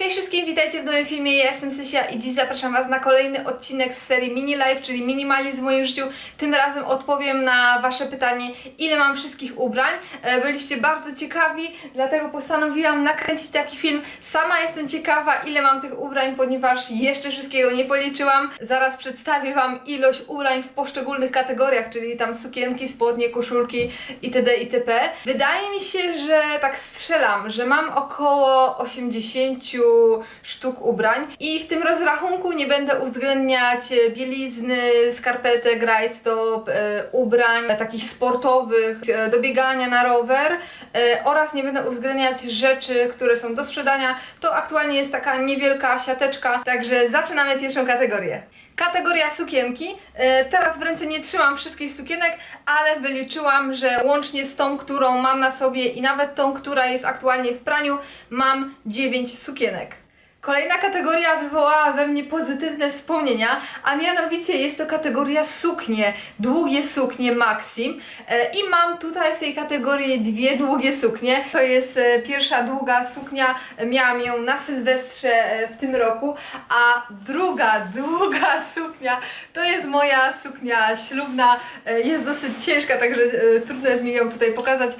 Cześć wszystkim, witajcie w nowym filmie. Ja jestem Sysia i dziś zapraszam Was na kolejny odcinek z serii Mini Life, czyli minimalizm w moim życiu. Tym razem odpowiem na Wasze pytanie, ile mam wszystkich ubrań. E, Byliście bardzo ciekawi, dlatego postanowiłam nakręcić taki film. Sama jestem ciekawa, ile mam tych ubrań, ponieważ jeszcze wszystkiego nie policzyłam. Zaraz przedstawię Wam ilość ubrań w poszczególnych kategoriach, czyli tam sukienki, spodnie, koszulki itd. itp. Wydaje mi się, że tak strzelam, że mam około 80 sztuk ubrań i w tym rozrachunku nie będę uwzględniać e, bielizny, skarpetek, rajstop, e, ubrań takich sportowych, e, do biegania na rower e, oraz nie będę uwzględniać rzeczy, które są do sprzedania. To aktualnie jest taka niewielka siateczka, także zaczynamy pierwszą kategorię. Kategoria sukienki. E, Teraz w ręce nie trzymam wszystkich sukienek, ale wyliczyłam, że łącznie z tą, którą mam na sobie i nawet tą, która jest aktualnie w praniu, mam 9 sukienek. Kolejna kategoria wywołała we mnie pozytywne wspomnienia, a mianowicie jest to kategoria suknie, długie suknie Maxim. E, i mam tutaj w tej kategorii dwie długie suknie. To jest e, pierwsza długa suknia, e, miałam ją na Sylwestrze w tym roku, a druga długa suknia to jest moja suknia ślubna, jest dosyć ciężka, także trudno jest mi ją tutaj pokazać,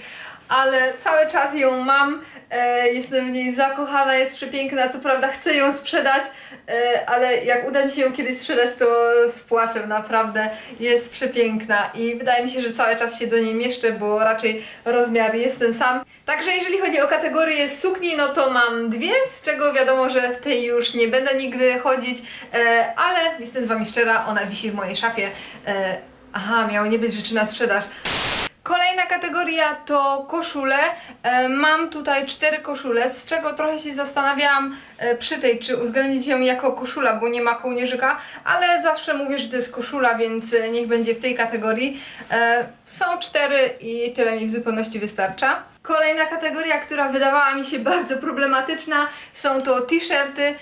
ale cały czas ją mam. E, jestem w niej zakochana, jest przepiękna. Co prawda chcę ją sprzedać, e, ale jak uda mi się ją kiedyś sprzedać, to z płaczem naprawdę. Jest przepiękna i wydaje mi się, że cały czas się do niej mieszczę, bo raczej rozmiar jest ten sam. Także jeżeli chodzi o kategorię sukni, no to mam dwie, z czego wiadomo, że w tej już nie będę nigdy chodzić, e, ale jestem z Wami szczera, ona wisi w mojej szafie. E, aha, miało nie być rzeczy na sprzedaż. Kolejna kategoria to koszule. E, mam tutaj cztery koszule, z czego trochę się zastanawiałam e, przy tej, czy uwzględnić ją jako koszula, bo nie ma kołnierzyka, ale zawsze mówię, że to jest koszula, więc e, niech będzie w tej kategorii. Są cztery i tyle mi w zupełności wystarcza. Kolejna kategoria, która wydawała mi się bardzo problematyczna, są to t-shirty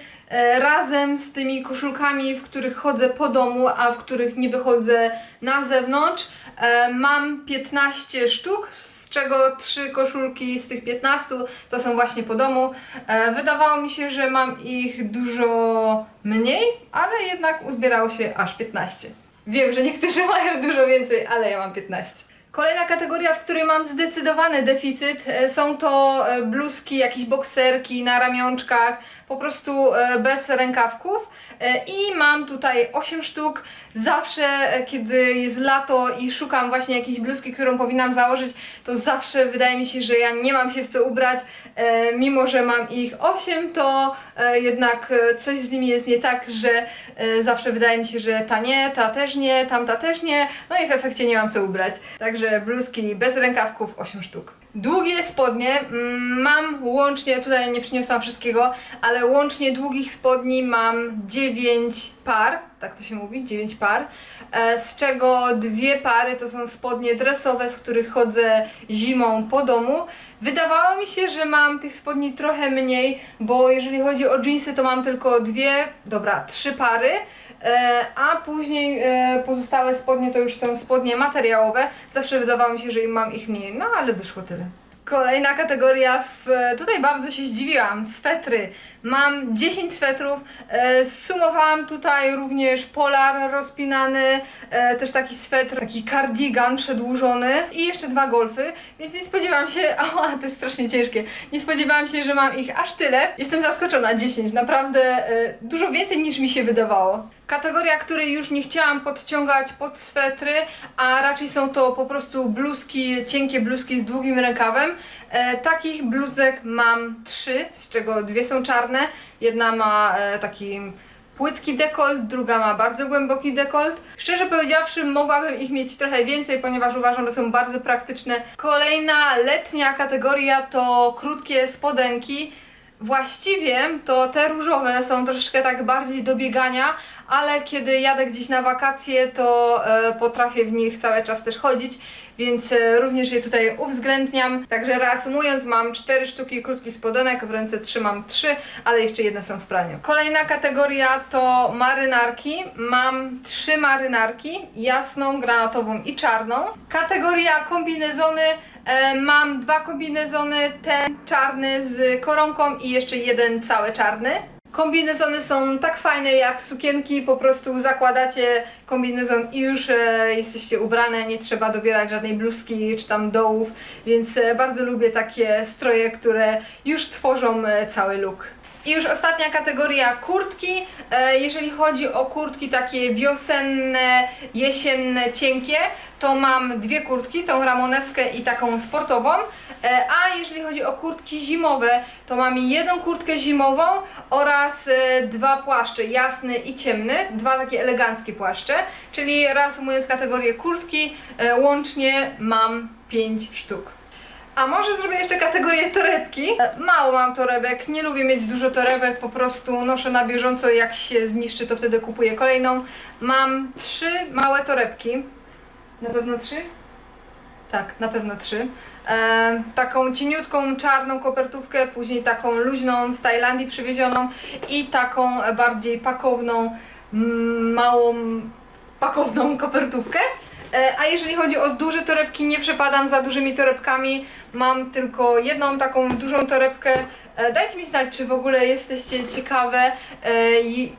razem z tymi koszulkami, w których chodzę po domu, a w których nie wychodzę na zewnątrz. E, Mam 15 sztuk, z czego 3 koszulki z tych 15 to są właśnie po domu. E, Wydawało mi się, że mam ich dużo mniej, ale jednak uzbierało się aż 15. Wiem, że niektórzy mają dużo więcej, ale ja mam 15. Kolejna kategoria, w której mam zdecydowany deficyt, e, są to e, bluzki, jakieś bokserki na ramionczkach, po prostu e, bez rękawków. I mam tutaj 8 sztuk. Zawsze, kiedy jest lato i szukam właśnie jakiejś bluzki, którą powinnam założyć, to zawsze wydaje mi się, że ja nie mam się w co ubrać. Mimo, że mam ich 8, to jednak coś z nimi jest nie tak, że zawsze wydaje mi się, że ta nie, ta też nie, tamta też nie. No i w efekcie nie mam co ubrać. Także bluzki bez rękawków 8 sztuk. Długie spodnie mm, mam łącznie, tutaj nie przyniosłam wszystkiego, ale łącznie długich spodni mam 9 par, tak to się mówi, 9 par, e, z czego dwie pary to są spodnie dresowe, w których chodzę zimą po domu. Wydawało mi się, że mam tych spodni trochę mniej, bo jeżeli chodzi o jeansy, to mam tylko dwie, dobra, trzy pary. E, a później e, pozostałe spodnie to już są spodnie materiałowe. Zawsze wydawało mi się, że mam ich mniej, no ale wyszło tyle. Kolejna kategoria, w, tutaj bardzo się zdziwiłam, swetry. Mam 10 swetrów, e, sumowałam tutaj również polar rozpinany, e, też taki swetr, taki cardigan przedłużony i jeszcze dwa golfy, więc nie spodziewałam się, ała, to jest strasznie ciężkie, nie spodziewałam się, że mam ich aż tyle. Jestem zaskoczona, 10, naprawdę e, dużo więcej niż mi się wydawało. Kategoria, której już nie chciałam podciągać pod swetry, a raczej są to po prostu bluzki, cienkie bluzki z długim rękawem. E, takich bluzek mam trzy, z czego dwie są czarne. Jedna ma e, taki płytki dekolt, druga ma bardzo głęboki dekolt. Szczerze powiedziawszy, mogłabym ich mieć trochę więcej, ponieważ uważam, że są bardzo praktyczne. Kolejna letnia kategoria to krótkie spodenki. Właściwie to te różowe są troszeczkę tak bardziej do biegania, ale kiedy jadę gdzieś na wakacje, to e, potrafię w nich cały czas też chodzić, więc e, również je tutaj uwzględniam. Także reasumując, mam cztery sztuki krótkich spodenek, w ręce trzymam trzy, ale jeszcze jedne są w praniu. Kolejna kategoria to marynarki. Mam trzy marynarki, jasną, granatową i czarną. Kategoria kombinezony. E, mam dwa kombinezony, ten czarny z koronką i jeszcze jeden cały czarny. Kombinezony są tak fajne jak sukienki, po prostu zakładacie kombinezon i już e, jesteście ubrane, nie trzeba dobierać żadnej bluzki czy tam dołów, więc e, bardzo lubię takie stroje, które już tworzą cały look. I już ostatnia kategoria kurtki. E, Jeżeli chodzi o kurtki takie wiosenne, jesienne, cienkie, to mam dwie kurtki, tą ramoneskę i taką sportową. E, A jeżeli chodzi o kurtki zimowe, to mam jedną kurtkę zimową oraz e, dwa płaszcze, jasny i ciemny, dwa takie eleganckie płaszcze. Czyli reasumując kategorię kurtki, łącznie mam pięć sztuk. A może zrobię jeszcze kategorię torebki. E, Mało mam torebek, nie lubię mieć dużo torebek, po prostu noszę na bieżąco, jak się zniszczy, to wtedy kupuję kolejną. Mam trzy małe torebki. Na pewno trzy? Tak, na pewno trzy. E, taką cieniutką, czarną kopertówkę, później taką luźną z Tajlandii przywiezioną i taką bardziej pakowną, małą pakowną kopertówkę. E, A jeżeli chodzi o duże torebki, nie przepadam za dużymi torebkami. Mam tylko jedną taką dużą torebkę. E, Dajcie mi znać, czy w ogóle jesteście ciekawe, e,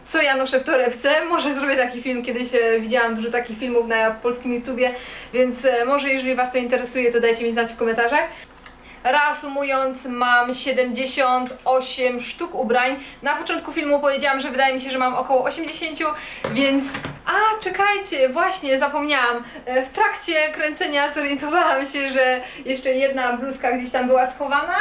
co ja noszę w torebce. Może zrobię taki film, kiedyś widziałam dużo takich filmów na polskim YouTubie, więc może jeżeli Was to interesuje, to dajcie mi znać w komentarzach. Reasumując, mam 78 sztuk ubrań. Na początku filmu powiedziałam, że wydaje mi się, że mam około 80, więc. A, czekajcie, właśnie zapomniałam. E, W trakcie kręcenia zorientowałam się, że jeszcze jedna bluzka gdzieś tam była schowana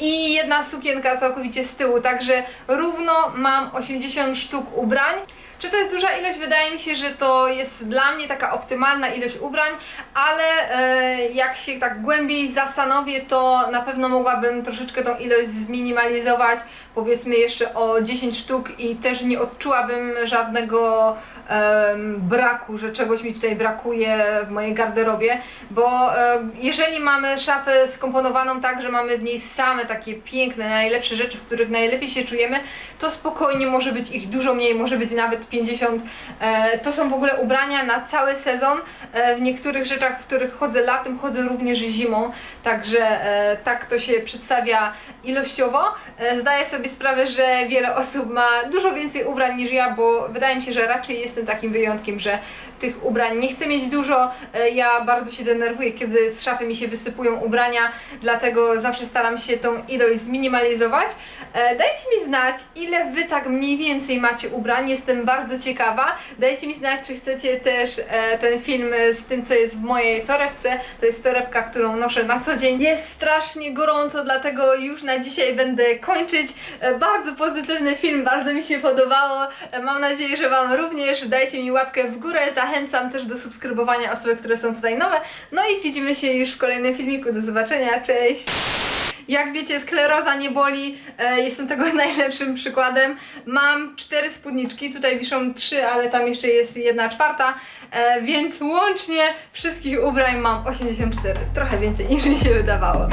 i jedna sukienka całkowicie z tyłu, także równo mam 80 sztuk ubrań. Czy to jest duża ilość? Wydaje mi się, że to jest dla mnie taka optymalna ilość ubrań, ale e, jak się tak głębiej zastanowię, to na pewno mogłabym troszeczkę tą ilość zminimalizować, powiedzmy jeszcze o 10 sztuk i też nie odczułabym żadnego em, braku, że czegoś mi tutaj brakuje w mojej garderobie, bo jeżeli mamy szafę skomponowaną tak, że mamy w niej same takie piękne, najlepsze rzeczy, w których najlepiej się czujemy, to spokojnie może być ich dużo mniej, może być nawet 50. E, to są w ogóle ubrania na cały sezon. E, w niektórych rzeczach, w których chodzę latem, chodzę również zimą, także e, tak to się przedstawia ilościowo. E, zdaję sobie sprawę, że wiele osób ma dużo więcej ubrań niż ja, bo wydaje mi się, że raczej jestem takim wyjątkiem, że tych ubrań nie chcę mieć dużo. E, Ja bardzo się denerwuję, kiedy z szafy mi się wysypują ubrania, dlatego zawsze staram się tą ilość zminimalizować. E, Dajcie mi znać, ile Wy tak mniej więcej macie ubrań, jestem bardzo ciekawa. Dajcie mi znać, czy chcecie też e, ten film z tym, co jest w mojej torebce. To jest torebka, którą noszę na co dzień. Jest strasznie gorąco, dlatego już na dzisiaj będę kończyć. Bardzo pozytywny film, bardzo mi się podobało. Mam nadzieję, że Wam również. Dajcie mi łapkę w górę. Zachęcam też do subskrybowania osób, które są tutaj nowe. No i widzimy się już w kolejnym filmiku. Do zobaczenia, cześć! Jak wiecie, skleroza nie boli, e, jestem tego najlepszym przykładem. Mam cztery spódniczki, tutaj wiszą trzy, ale tam jeszcze jest jedna czwarta, e, więc łącznie wszystkich ubrań mam 84, trochę więcej niż mi się wydawało.